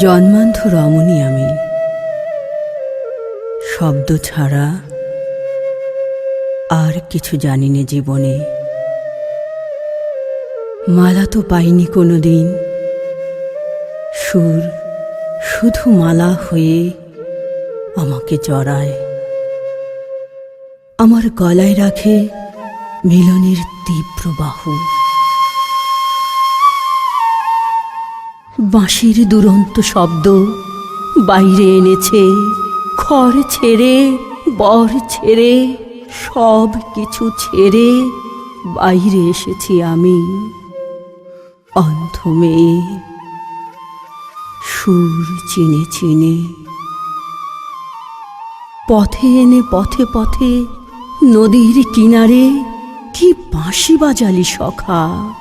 জন্মান্ধ রমণী আমি। শব্দ ছাড়া আর কিছু জানি না জীবনে। মালা তো পাইনি কোনো দিন সুর শুধু মালা হয়ে আমাকে জড়ায়। আমার গলায় রাখে মিলনের তীব্র বাহু। বাঁশির দুরন্ত শব্দ বাইরে এনেছে খড় ছেড়ে, বর ছেড়ে, সব কিছু ছেড়ে বাইরে এসেছি আমি। অন্ধ মেয়ে সুর চিনে চিনে। পথে এনে পথে পথে নদীর কিনারে কি বাঁশি বাজালি সখা।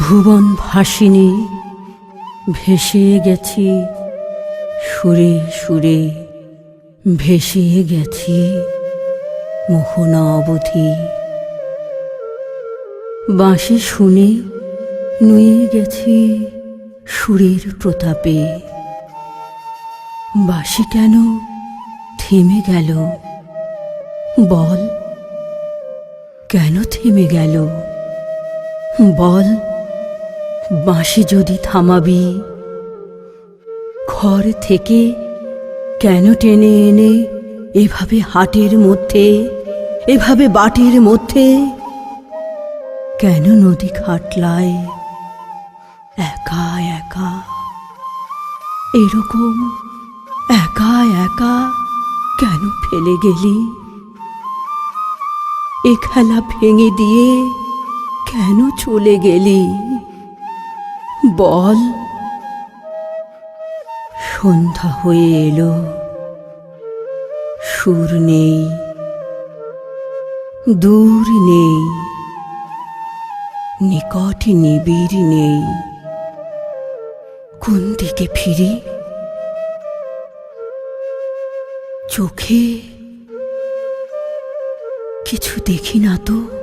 ভুবন ভাসিনী ভেসে গেছি, সুরে সুরে ভেসে গেছি মোহনা অবধি বাঁশি শুনে নুয়ে গেছি সুরের প্রতাপে। বাঁশি কেন থেমে গেল? বল। কেন থেমে গেল? বল। বাঁশি যদি থামাবি, ঘর থেকে কেন টেনে এনে এভাবে হাটের মধ্যে, এভাবে বাটির মধ্যে, কেন নদী খাটলায় একা একা? এরকম একা একা কেন ফেলে গেলি? এ খেলা ভেঙে দিয়ে কেন চলে গেলি? বল। সন্ধ্যা হয়ে এলো। সুর নেই। দূর নেই। নিকট নিবিড় নেই। কোন দিকে ফিরি? চোখে কিছু দেখি না তো।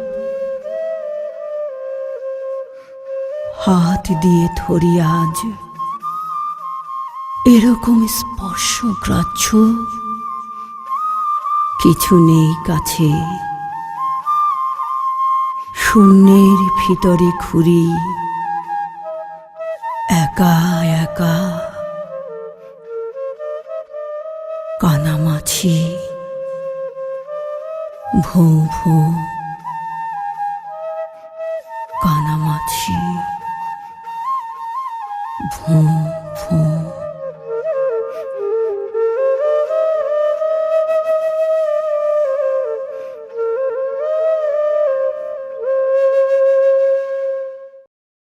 হাত দিয়ে ধরি আজ। এরকম স্পর্শ গ্রাহ্য কিছু নেই কাছে। শূন্যের ভিতরে ঘুরি। একা একা। কানামাছি ভৌ, ভোঁ। কানামাছি ভোঁ ভোঁ